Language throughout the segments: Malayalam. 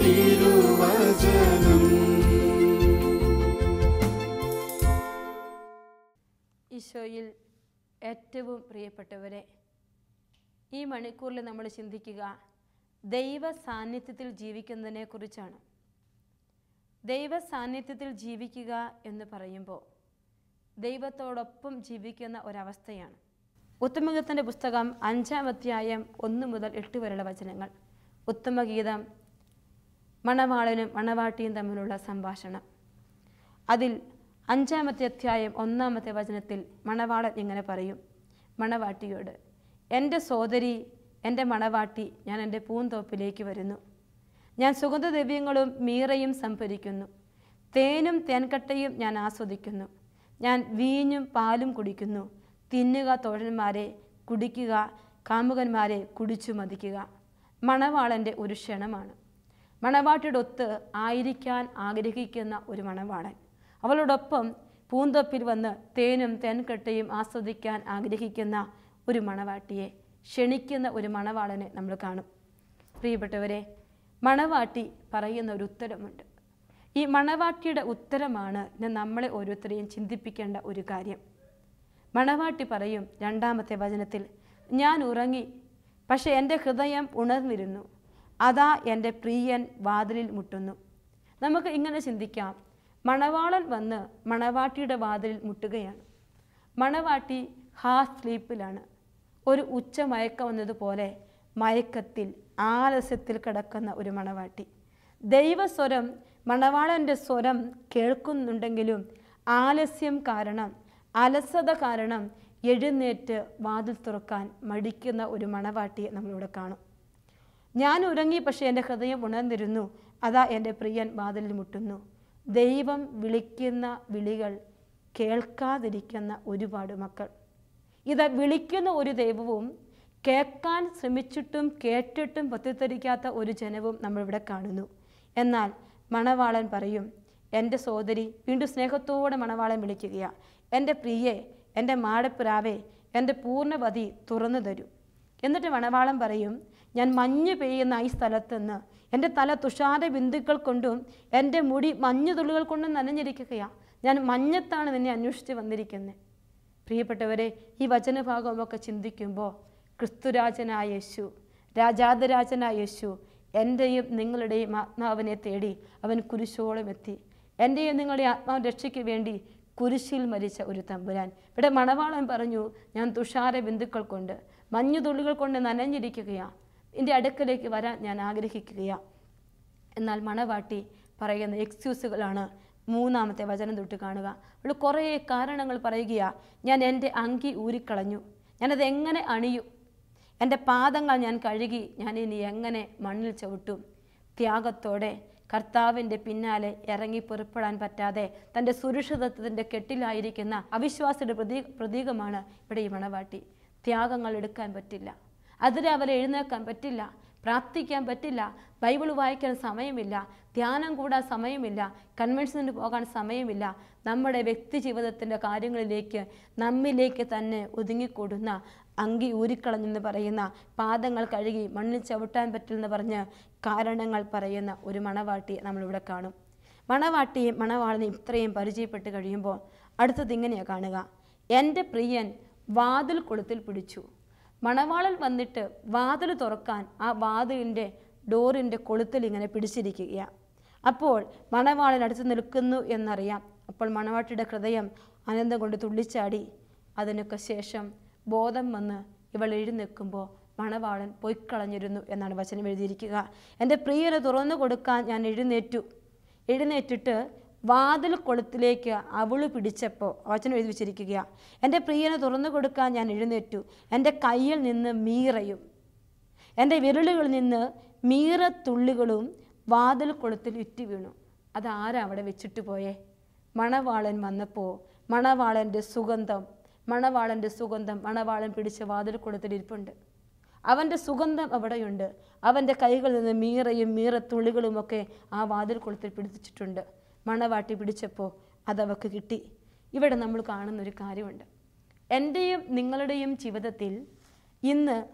തിരുവചനം. ഈശോയിൽ ഏറ്റവും പ്രിയപ്പെട്ടവരെ ഈ മണിക്കൂറിൽ നമ്മൾ ചിന്തിക്കുക ദൈവ സാന്നിധ്യത്തിൽ ജീവിക്കുന്നതിനെ കുറിച്ചാണ്. ദൈവ സാന്നിധ്യത്തിൽ ജീവിക്കുക എന്ന് പറയുമ്പോൾ ദൈവത്തോടൊപ്പം ജീവിക്കുന്ന ഒരവസ്ഥയാണ്. ഉത്തമഗത്തിന്റെ പുസ്തകം അഞ്ചാം അധ്യായം ഒന്ന് മുതൽ എട്ട് വരെയുള്ള വചനങ്ങൾ. ഉത്തമഗീതം മണവാളനും മണവാട്ടിയും തമ്മിലുള്ള സംഭാഷണം. അതിൽ അഞ്ചാമത്തെ അധ്യായം ഒന്നാമത്തെ വചനത്തിൽ മണവാളൻ ഇങ്ങനെ പറയും മണവാട്ടിയോട് എന്റെ സോദരി എന്റെ മണവാട്ടി ഞാൻ എന്റെ പൂന്തോപ്പിലേക്ക് വരുന്നു. ഞാൻ സുഗന്ധദ്രവ്യങ്ങളും മീറയും സംഭരിക്കുന്നു. തേനും തേൻകട്ടയും ഞാൻ ആസ്വദിക്കുന്നു. ഞാൻ വീഞ്ഞും പാലും കുടിക്കുന്നു. തിന്നുക തോഴന്മാരെ കുടിക്കുക കാമുകന്മാരെ കുടിച്ചു മതിക്കുക മണവാളന്റെ ഒരു ക്ഷണമാണ്. മണവാട്ടിയുടെ ഒത്ത് ആയിരിക്കാൻ ആഗ്രഹിക്കുന്ന ഒരു മണവാളൻ. അവളോടൊപ്പം പൂന്തോപ്പിൽ വന്ന് തേനും തേൻകട്ടയും ആസ്വദിക്കാൻ ആഗ്രഹിക്കുന്ന ഒരു മണവാട്ടിയെ ക്ഷണിക്കുന്ന ഒരു മണവാളനെ നമ്മൾ കാണും. പ്രിയപ്പെട്ടവരെ മണവാട്ടി പറയുന്ന ഒരു ഉത്തരമുണ്ട്. ഈ മണവാട്ടിയുടെ ഉത്തരമാണ് നമ്മളെ ഓരോരുത്തരെയും ചിന്തിപ്പിക്കേണ്ട ഒരു കാര്യം. മണവാട്ടി പറയും രണ്ടാമത്തെ വചനത്തിൽ ഞാൻ ഉറങ്ങി പക്ഷെ എന്റെ ഹൃദയം ഉണർന്നിരുന്നു. അതാ എന്റെ പ്രിയൻ വാതിലിൽ മുട്ടുന്നു. നമുക്ക് ഇങ്ങനെ ചിന്തിക്കാം. മണവാളൻ വന്ന് മണവാട്ടിയുടെ വാതിലിൽ മുട്ടുകയാണ്. മണവാട്ടി ഹാ സ്ലീപ്പിലാണ്. ഒരു ഉച്ച മയക്കം വന്നതുപോലെ മയക്കത്തിൽ ആലസ്യത്തിൽ കിടക്കുന്ന ഒരു മണവാട്ടി. ദൈവസ്വരം മണവാളന്റെ സ്വരം കേൾക്കുന്നുണ്ടെങ്കിലും ആലസ്യം കാരണം അലസത കാരണം എഴുന്നേറ്റ് വാതിൽ തുറക്കാൻ മടിക്കുന്ന ഒരു മണവാട്ടിയെ നമ്മളിവിടെ കാണും. ഞാൻ ഉറങ്ങി പക്ഷേ എന്റെ ഹൃദയം ഉണർന്നിരുന്നു. അതാ എന്റെ പ്രിയൻ വാതിലിൽ മുട്ടുന്നു. ദൈവം വിളിക്കുന്ന വിളികൾ കേൾക്കാതിരിക്കുന്ന ഒരുപാട് മക്കൾ. ഇത് വിളിക്കുന്ന ഒരു ദൈവവും കേൾക്കാൻ ശ്രമിച്ചിട്ടും കേട്ടിട്ടും പത്തിത്തരിക്കാത്ത ഒരു ജനവും നമ്മളിവിടെ കാണുന്നു. എന്നാൽ മണവാളൻ പറയും എന്റെ സോദരി വീണ്ടും സ്നേഹത്തോടെ മണവാളൻ വിളിക്കുകയാണ് എന്റെ പ്രിയെ എന്റെ മാടപ്പിറാവേ എന്റെ പൂർണവതി തുറന്നു തരൂ. എന്നിട്ട് വണവാളം പറയും ഞാൻ മഞ്ഞ് പെയ്യുന്ന ഈ സ്ഥലത്തുനിന്ന് എന്റെ തല തുഷാര ബിന്ദുക്കൾ കൊണ്ടും എന്റെ മുടി മഞ്ഞു തുള്ളികൾ കൊണ്ടും നനഞ്ഞിരിക്കുകയാണ് ഞാൻ മഞ്ഞത്താണ് നിന്നെ അന്വേഷിച്ച് വന്നിരിക്കുന്നത് പ്രിയപ്പെട്ടവരെ ഈ വചനഭാഗമൊക്കെ ചിന്തിക്കുമ്പോൾ ക്രിസ്തുരാജനായ യേശു രാജാതിരാജനായ യേശു എന്റെയും നിങ്ങളുടെയും ആത്മാവിനെ തേടി അവൻ കുരിശോളം എത്തി. എന്റെയും നിങ്ങളുടെ ആത്മാവ് രക്ഷയ്ക്ക് വേണ്ടി കുരിശിൽ മരിച്ച ഒരു തമ്പുരാൻ. ഇവിടെ മണവാളൻ പറഞ്ഞു ഞാൻ തുഷാര ബിന്ദുക്കൾ കൊണ്ട് മഞ്ഞുതുള്ളികൾ കൊണ്ട് നനഞ്ഞിരിക്കുകയാണ് എന്റെ അടുക്കലേക്ക് വരാൻ ഞാൻ ആഗ്രഹിക്കുകയാണ് എന്നാൽ മണവാട്ടി പറയുന്ന എക്സ്ക്യൂസുകളാണ് മൂന്നാമത്തെ വചനം തൊട്ട് കാണുക. അവൾ കുറേ കാരണങ്ങൾ പറയുകയാണ് ഞാൻ എന്റെ അങ്കി ഊരിക്കളഞ്ഞു. ഞാനത് എങ്ങനെ അണിയും? എന്റെ പാദങ്ങൾ ഞാൻ കഴുകി ഞാൻ ഇനി എങ്ങനെ മണ്ണിൽ ചവിട്ടും? ത്യാഗത്തോടെ കർത്താവിന്റെ പിന്നാലെ ഇറങ്ങി പുറപ്പെടാൻ പറ്റാതെ തന്റെ സുരക്ഷിതത്വത്തിന്റെ കെട്ടിലായിരിക്കുന്ന അവിശ്വാസിയുടെ പ്രതീ പ്രതീകമാണ് ഇവിടെ ഈ മണവാട്ടി. ത്യാഗങ്ങൾ എടുക്കാൻ പറ്റില്ല. അതിരാവിലെ എഴുന്നേൽക്കാൻ പറ്റില്ല. പ്രാർത്ഥിക്കാൻ പറ്റില്ല. ബൈബിൾ വായിക്കാൻ സമയമില്ല. ധ്യാനം കൂടാൻ സമയമില്ല. കൺവെൻഷനിൽ പോകാൻ സമയമില്ല. നമ്മുടെ വ്യക്തി ജീവിതത്തിന്റെ കാര്യങ്ങളിലേക്ക് നമ്മിലേക്ക് തന്നെ ഒതുങ്ങിക്കൂടുന്ന അങ്കി ഊരിക്കളഞ്ഞെന്ന് പറയുന്ന പാദങ്ങൾ കഴുകി മണ്ണിൽ ചവിട്ടാൻ പറ്റില്ലെന്ന് പറഞ്ഞ് കാരണങ്ങൾ പറയുന്ന ഒരു മണവാട്ടി നമ്മളിവിടെ കാണും. മണവാട്ടിയും മണവാളിനെയും ഇത്രയും പരിചയപ്പെട്ട് കഴിയുമ്പോൾ അടുത്തത് ഇങ്ങനെയാണ് കാണുക. എന്റെ പ്രിയൻ വാതിൽ കൊളുത്തിൽ പിടിച്ചു. മണവാളൻ വന്നിട്ട് വാതിൽ തുറക്കാൻ ആ വാതിലിന്റെ ഡോറിന്റെ കൊളുത്തിൽ ഇങ്ങനെ പിടിച്ചിരിക്കുകയാണ് അപ്പോൾ മണവാളൻ അടുത്ത് നിൽക്കുന്നു എന്നറിയാം. അപ്പോൾ മണവാട്ടിയുടെ ഹൃദയം അനന്തം കൊണ്ട് തുള്ളിച്ചാടി. അതിനൊക്കെ ശേഷം ബോധം വന്ന് ഇവൾ എഴുന്നേൽക്കുമ്പോൾ മണവാളൻ പൊയ്ക്കളഞ്ഞിരുന്നു എന്നാണ് വചനം എഴുതിയിരിക്കുക. എന്റെ പ്രിയനെ തുറന്നു കൊടുക്കാൻ ഞാൻ എഴുന്നേറ്റു. എഴുന്നേറ്റിട്ട് വാതിൽ കൊളുത്തിലേക്ക് അവൾ പിടിച്ചപ്പോൾ വചനം എഴുതി വെച്ചിരിക്കുക. എന്റെ പ്രിയനെ തുറന്നു കൊടുക്കാൻ ഞാൻ എഴുന്നേറ്റു. എന്റെ കയ്യിൽ നിന്ന് മീറയും. എന്റെ വിരലുകളിൽ നിന്ന് മീറത്തുള്ളികളും വാതിൽ കൊളുത്തിൽ ഇറ്റ് വീണു. അതാരാ അവിടെ വെച്ചിട്ട് പോയേ? മണവാളൻ വന്നപ്പോൾ മണവാളന്റെ സുഗന്ധം മണവാളന്റെ സുഗന്ധം മണവാളൻ പിടിച്ച വാതിൽ കൊളുത്തിൽ ഇരിപ്പുണ്ട്. അവന്റെ സുഗന്ധം അവിടെയുണ്ട്. അവന്റെ കൈകളിൽ നിന്ന് മീറയും മീറത്തുള്ളികളുമൊക്കെ ആ വാതിൽ കൊളുത്തിൽ പിടിച്ചിട്ടുണ്ട്. മണവാട്ടി പിടിച്ചപ്പോൾ അതവക്ക് കിട്ടി. ഇവിടെ നമ്മൾ കാണുന്നൊരു കാര്യമുണ്ട്. എന്റെയും നിങ്ങളുടെയും ജീവിതത്തിൽ ഇന്ന്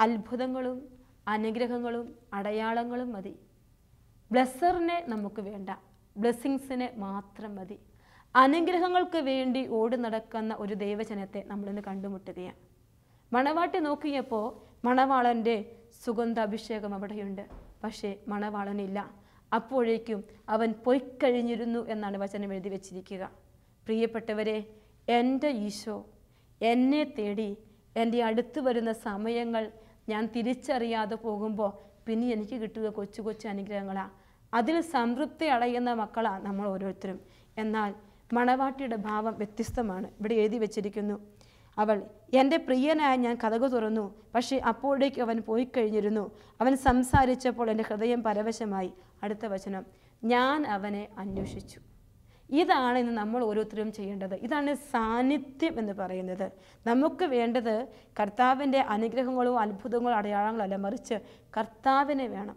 അത്ഭുതങ്ങളും അനുഗ്രഹങ്ങളും അടയാളങ്ങളും മതി. ബ്ലെസ്സറിനെ നമുക്ക് വേണ്ട. ബ്ലെസ്സിങ്സിനെ മാത്രം മതി. അനുഗ്രഹങ്ങൾക്ക് വേണ്ടി ഓടി നടക്കുന്ന ഒരു ദൈവജനത്തെ നമ്മളിന്ന് കണ്ടുമുട്ടുകയാണ്. മണവാട്ടി നോക്കിയപ്പോൾ മണവാളന്റെ സുഗന്ധാഭിഷേകം അവിടെയുണ്ട്. പക്ഷേ മണവാളനില്ല. അപ്പോഴേക്കും അവൻ പൊയ്ക്കഴിഞ്ഞിരുന്നു എന്നാണ് വചനം എഴുതി വച്ചിരിക്കുക. പ്രിയപ്പെട്ടവരെ എന്റെ ഈശോ എന്നെ തേടി എന്റെ അടുത്ത് വരുന്ന സമയങ്ങൾ ഞാൻ തിരിച്ചറിയാതെ പോകുമ്പോൾ പിന്നെ എനിക്ക് കിട്ടുക കൊച്ചു കൊച്ചു അനുഗ്രഹങ്ങളാണ് അതിൽ സംതൃപ്തി അടയുന്ന മക്കളാണ് നമ്മൾ ഓരോരുത്തരും. എന്നാൽ മണവാട്ടിയുടെ ഭാവം വ്യത്യസ്തമാണ്. ഇവിടെ എഴുതി വച്ചിരിക്കുന്നു. അവൾ എന്റെ പ്രിയനായ ഞാൻ കഥകു തുറന്നു. പക്ഷേ അപ്പോഴേക്ക് അവൻ പോയി കഴിഞ്ഞിരുന്നു. അവൻ സംസാരിച്ചപ്പോൾ എന്റെ ഹൃദയം പരവശമായി. അടുത്ത വചനം. ഞാൻ അവനെ അന്വേഷിച്ചു. ഇതാണ് ഇന്ന് നമ്മൾ ഓരോരുത്തരും ചെയ്യേണ്ടത്. ഇതാണ് സാന്നിധ്യം എന്ന് പറയുന്നത്. നമുക്ക് വേണ്ടത് കർത്താവിന്റെ അനുഗ്രഹങ്ങളോ അത്ഭുതങ്ങളോ അടയാളങ്ങളോ അല്ല മറിച്ച് കർത്താവിനെ വേണം.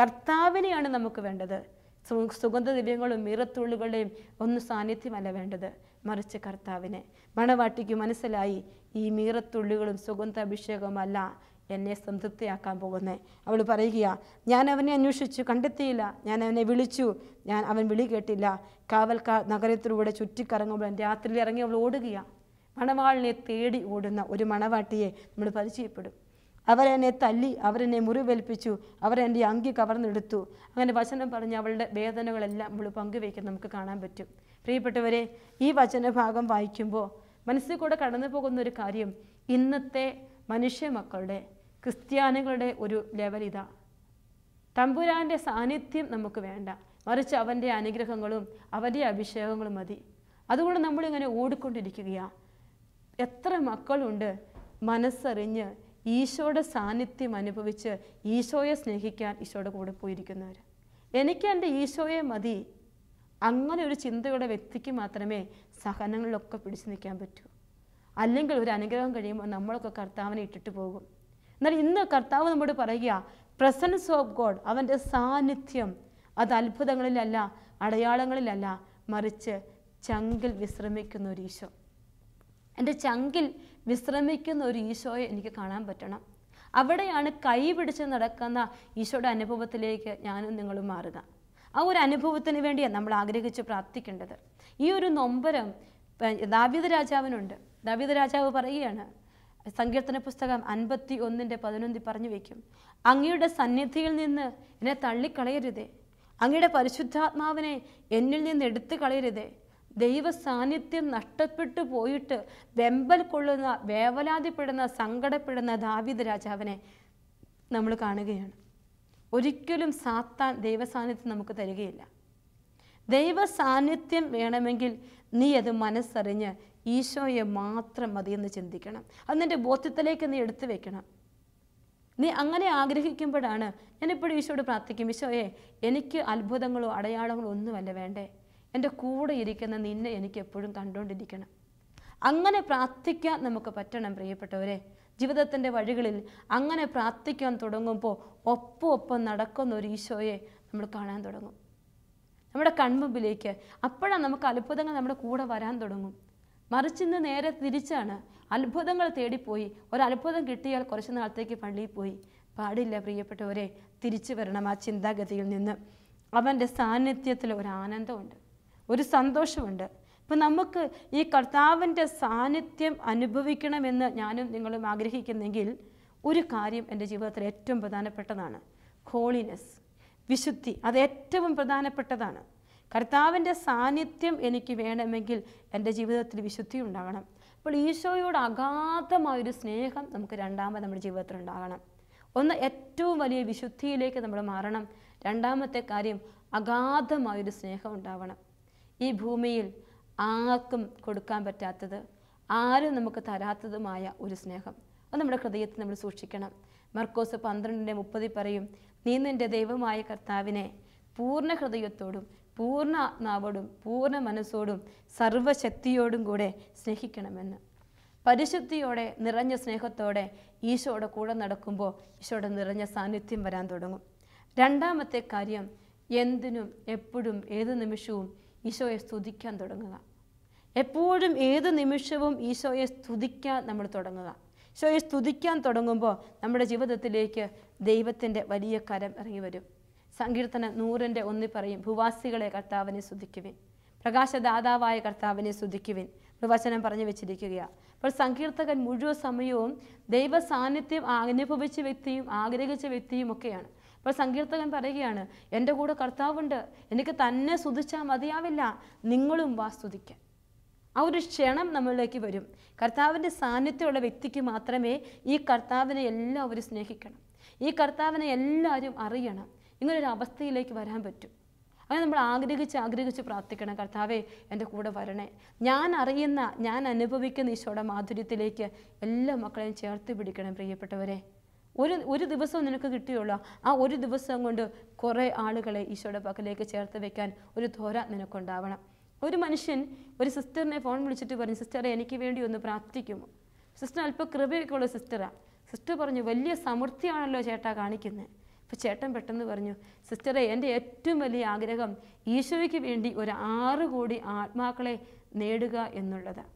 കർത്താവിനെയാണ് നമുക്ക് വേണ്ടത്. സു- സുഗന്ധദിവ്യങ്ങളും മീറത്തുള്ളുകളുടെയും ഒന്നും സാന്നിധ്യമല്ല വേണ്ടത്. മറിച്ച് കർത്താവിനെ. മണവാട്ടിക്ക് മനസ്സിലായി ഈ മീറത്തുള്ളികളും സുഗന്ധ അഭിഷേകമല്ല എന്നെ സംതൃപ്തിയാക്കാൻ പോകുന്നത് അവൾ പറയുകയാ ഞാൻ അവനെ അന്വേഷിച്ചു കണ്ടെത്തിയില്ല. ഞാൻ അവനെ വിളിച്ചു. ഞാൻ അവൻ വിളി കേട്ടില്ല. കാവൽക്കാർ നഗരത്തിലൂടെ ചുറ്റിക്കറങ്ങുമ്പോൾ രാത്രിയിൽ ഇറങ്ങി അവൾ ഓടുകയാണ് മണവാളിനെ തേടി ഓടുന്ന ഒരു മണവാട്ടിയെ നമ്മൾ പരിചയപ്പെടും. അവരെന്നെ തല്ലി അവരെന്നെ മുറിവേൽപ്പിച്ചു അവരെന്റെ അങ്കി കവർന്നെടുത്തു. അങ്ങനെ വചനം പറഞ്ഞ് അവളുടെ വേദനകളെല്ലാം അവൾ പങ്കുവയ്ക്കാൻ നമുക്ക് കാണാൻ പറ്റും. പ്രിയപ്പെട്ടവരെ ഈ വചനഭാഗം വായിക്കുമ്പോൾ മനസ്സിൽ കൂടെ കടന്നു പോകുന്ന ഒരു കാര്യം ഇന്നത്തെ മനുഷ്യ മക്കളുടെ ക്രിസ്ത്യാനികളുടെ ഒരു ലെവൽ ഇതാ. തമ്പുരാന്റെ സാന്നിധ്യം നമുക്ക് വേണ്ട. മറിച്ച് അവന്റെ അനുഗ്രഹങ്ങളും അവന്റെ അഭിഷേകങ്ങളും മതി. അതുകൊണ്ട് നമ്മളിങ്ങനെ ഓടിക്കൊണ്ടിരിക്കുകയാണ് എത്ര മക്കളുണ്ട് മനസ്സറിഞ്ഞ് ഈശോയുടെ സാന്നിധ്യം അനുഭവിച്ച് ഈശോയെ സ്നേഹിക്കാൻ ഈശോയുടെ കൂടെ പോയിരിക്കുന്നവർ എനിക്ക് എന്റെ ഈശോയെ മതി. അങ്ങനെ ഒരു ചിന്തയുടെ വ്യക്തിക്ക് മാത്രമേ സഹനങ്ങളിലൊക്കെ പിടിച്ചു നിൽക്കാൻ പറ്റൂ. അല്ലെങ്കിൽ ഒരു അനുഗ്രഹം കഴിയുമ്പോൾ നമ്മളൊക്കെ കർത്താവിനെ ഇട്ടിട്ട് പോകും. എന്നാൽ ഇന്ന് കർത്താവ് നമ്മോട് പറയുക പ്രസൻസ് ഓഫ് ഗോഡ് അവന്റെ സാന്നിധ്യം അത് അത്ഭുതങ്ങളിലല്ല അടയാളങ്ങളിലല്ല മറിച്ച് ചങ്കിൽ വിശ്രമിക്കുന്ന ഒരു ഈശോ. എന്റെ ചങ്കിൽ വിശ്രമിക്കുന്ന ഒരു ഈശോയെ എനിക്ക് കാണാൻ പറ്റണം. അവിടെയാണ് കൈ പിടിച്ച് നടക്കുന്ന ഈശോയുടെ അനുഭവത്തിലേക്ക് ഞാനും നിങ്ങളും മാറുക. ആ ഒരു അനുഭവത്തിന് വേണ്ടിയാണ് നമ്മൾ ആഗ്രഹിച്ച് പ്രാർത്ഥിക്കേണ്ടത്. ഈ ഒരു നൊമ്പരം ദാവിദ രാജാവിനുണ്ട്. ദാവിദ രാജാവ് പറയുകയാണ് സങ്കീർത്തന പുസ്തകം അൻപത്തി ഒന്നിന്റെ പതിനൊന്നിൽ പറഞ്ഞു വയ്ക്കും അങ്ങയുടെ സന്നിധിയിൽ നിന്ന് എന്നെ തള്ളിക്കളയരുതേ. അങ്ങയുടെ പരിശുദ്ധാത്മാവിനെ എന്നിൽ നിന്ന് എടുത്തു കളയരുതേ ദൈവ സാന്നിധ്യം നഷ്ടപ്പെട്ടു പോയിട്ട് വെമ്പൽ കൊള്ളുന്ന വേവലാതിപ്പെടുന്ന സങ്കടപ്പെടുന്ന ദാവിദ് രാജാവിനെ നമ്മൾ കാണുകയാണ്. ഒരിക്കലും സാത്താൻ ദൈവ സാന്നിധ്യം നമുക്ക് തരികയില്ല. ദൈവ സാന്നിധ്യം വേണമെങ്കിൽ നീ അത് മനസ്സറിഞ്ഞ് ഈശോയെ മാത്രം മതിയെന്ന് ചിന്തിക്കണം. അത് നിന്റെ ബോധ്യത്തിലേക്ക് നീ എടുത്തു വെക്കണം. നീ അങ്ങനെ ആഗ്രഹിക്കുമ്പോഴാണ് ഞാനിപ്പോഴും ഈശോയോട് പ്രാർത്ഥിക്കും ഈശോയെ എനിക്ക് അത്ഭുതങ്ങളോ അടയാളങ്ങളോ ഒന്നുമല്ല വേണ്ടേ. എന്റെ കൂടെ ഇരിക്കുന്ന നിന്നെ എനിക്ക് എപ്പോഴും കണ്ടുകൊണ്ടിരിക്കണം. അങ്ങനെ പ്രാർത്ഥിക്കാൻ നമുക്ക് പറ്റണം പ്രിയപ്പെട്ടവരെ. ജീവിതത്തിന്റെ വഴികളിൽ അങ്ങനെ പ്രാർത്ഥിക്കാൻ തുടങ്ങുമ്പോൾ ഒപ്പം ഒപ്പം നടക്കുന്ന ഒരു ഈശോയെ നമ്മൾ കാണാൻ തുടങ്ങും. നമ്മുടെ കൺമുമ്പിലേക്ക് അപ്പോഴാണ് നമുക്ക് അത്ഭുതങ്ങൾ നമ്മുടെ കൂടെ വരാൻ തുടങ്ങും. മറിച്ച് ഇന്ന് നേരെ തിരിച്ചാണ് അത്ഭുതങ്ങൾ തേടിപ്പോയി. ഒരത്ഭുതം കിട്ടിയാൽ കുറച്ച് നാളത്തേക്ക് പള്ളിയിൽ പോയി. പാടില്ല പ്രിയപ്പെട്ടവരെ. തിരിച്ചു വരണം ആ ചിന്താഗതിയിൽ നിന്ന്. അവന്റെ സാന്നിധ്യത്തിൽ ഒരു ആനന്ദമുണ്ട് ഒരു സന്തോഷമുണ്ട്. ഇപ്പം നമുക്ക് ഈ കർത്താവിന്റെ സാന്നിധ്യം അനുഭവിക്കണമെന്ന് ഞാനും നിങ്ങളും ആഗ്രഹിക്കുന്നെങ്കിൽ ഒരു കാര്യം എന്റെ ജീവിതത്തിൽ ഏറ്റവും പ്രധാനപ്പെട്ടതാണ്. ഹോളിനെസ് വിശുദ്ധി അത് ഏറ്റവും പ്രധാനപ്പെട്ടതാണ്. കർത്താവിന്റെ സാന്നിധ്യം എനിക്ക് വേണമെങ്കിൽ എന്റെ ജീവിതത്തിൽ വിശുദ്ധി ഉണ്ടാകണം. അപ്പോൾ ഈശോയോട് അഗാധമായൊരു സ്നേഹം നമുക്ക് രണ്ടാമത് നമ്മുടെ ജീവിതത്തിൽ ഉണ്ടാകണം. ഒന്ന് ഏറ്റവും വലിയ വിശുദ്ധിയിലേക്ക് നമ്മൾ മാറണം. രണ്ടാമത്തെ കാര്യം അഗാധമായൊരു സ്നേഹം ഉണ്ടാവണം. ഈ ഭൂമിയിൽ ആർക്കും കൊടുക്കാൻ പറ്റാത്തത് ആരും നമുക്ക് തരാത്തതുമായ ഒരു സ്നേഹം. അത് നമ്മുടെ ഹൃദയത്തിൽ നമ്മൾ സൂക്ഷിക്കണം. മർക്കോസ് പന്ത്രണ്ടിന്റെ മുപ്പതിൽ പറയും നീ നിന്റെ ദൈവമായ കർത്താവിനെ പൂർണ ഹൃദയത്തോടും പൂർണ ആത്മാവോടും പൂർണ മനസ്സോടും സർവശക്തിയോടും കൂടെ സ്നേഹിക്കണമെന്ന്. പരിശുദ്ധിയോടെ നിറഞ്ഞ സ്നേഹത്തോടെ ഈശോയുടെ കൂടെ നടക്കുമ്പോൾ ഈശോയുടെ നിറഞ്ഞ സാന്നിധ്യം വരാൻ തുടങ്ങും. രണ്ടാമത്തെ കാര്യം എന്തിനും എപ്പോഴും ഏത് നിമിഷവും ഈശോയെ സ്തുതിക്കാൻ തുടങ്ങുക. എപ്പോഴും ഏത് നിമിഷവും ഈശോയെ സ്തുതിക്കാൻ നമ്മൾ തുടങ്ങുക. ഈശോയെ സ്തുതിക്കാൻ തുടങ്ങുമ്പോൾ നമ്മുടെ ജീവിതത്തിലേക്ക് ദൈവത്തിന്റെ വലിയ കരം ഇറങ്ങി വരും. സങ്കീർത്തന നൂറിന്റെ ഒന്നി പറയും ഭൂവാസികളെ കർത്താവിനെ സ്തുതിക്കുവിൻ. പ്രകാശദാതാവായ കർത്താവിനെ സ്തുതിക്കുവിൻ. ഒരു വചനം പറഞ്ഞു വെച്ചിരിക്കുകയാണ് അപ്പോൾ സങ്കീർത്തകൻ മുഴുവൻ സമയവും ദൈവ സാന്നിധ്യം അനുഭവിച്ച വ്യക്തിയും ആഗ്രഹിച്ച വ്യക്തിയും ഒക്കെയാണ്. അപ്പോൾ സങ്കീർത്തകൻ പറയുകയാണ് എന്റെ കൂടെ കർത്താവുണ്ട് എനിക്ക് തന്നെ സ്തുതിച്ചാൽ മതിയാവില്ല നിങ്ങളും വാ സ്തുതിക്കാൻ. ആ ഒരു ക്ഷണം നമ്മളിലേക്ക് വരും. കർത്താവിന്റെ സാന്നിധ്യമുള്ള വ്യക്തിക്ക് മാത്രമേ ഈ കർത്താവിനെ എല്ലാവരും സ്നേഹിക്കണം. ഈ കർത്താവിനെ എല്ലാവരും അറിയണം. ഇങ്ങനൊരു അവസ്ഥയിലേക്ക് വരാൻ പറ്റും. അങ്ങനെ നമ്മൾ ആഗ്രഹിച്ച് ആഗ്രഹിച്ച് പ്രാർത്ഥിക്കണം കർത്താവേ എന്റെ കൂടെ വരണേ. ഞാൻ അറിയുന്ന ഞാൻ അനുഭവിക്കുന്ന ഈശോയുടെ മാധുര്യത്തിലേക്ക് എല്ലാ മക്കളെയും ചേർത്ത് പിടിക്കണം പ്രിയപ്പെട്ടവരെ. ഒരു ഒരു ദിവസം നിനക്ക് കിട്ടിയുള്ളൂ. ആ ഒരു ദിവസം കൊണ്ട് കുറേ ആളുകളെ ഈശോയുടെ പക്കലേക്ക് ചേർത്ത് വെക്കാൻ ഒരു ധോര നിനക്കുണ്ടാവണം. ഒരു മനുഷ്യൻ ഒരു സിസ്റ്ററിനെ ഫോൺ വിളിച്ചിട്ട് പറഞ്ഞു സിസ്റ്ററെ എനിക്ക് വേണ്ടി ഒന്ന് പ്രാർത്ഥിക്കുമോ? സിസ്റ്റർ അല്പം കൃപയൊക്കെ ഉള്ള സിസ്റ്ററാണ് സിസ്റ്റർ പറഞ്ഞു വലിയ സമൃദ്ധിയാണല്ലോ ചേട്ടാ കാണിക്കുന്നത് അപ്പോൾ ചേട്ടൻ പെട്ടെന്ന് പറഞ്ഞു സിസ്റ്ററെ എന്റെ ഏറ്റവും വലിയ ആഗ്രഹം ഈശോയ്ക്ക് വേണ്ടി ഒരു ആറ് കോടി ആത്മാക്കളെ നേടുക എന്നുള്ളതാണ്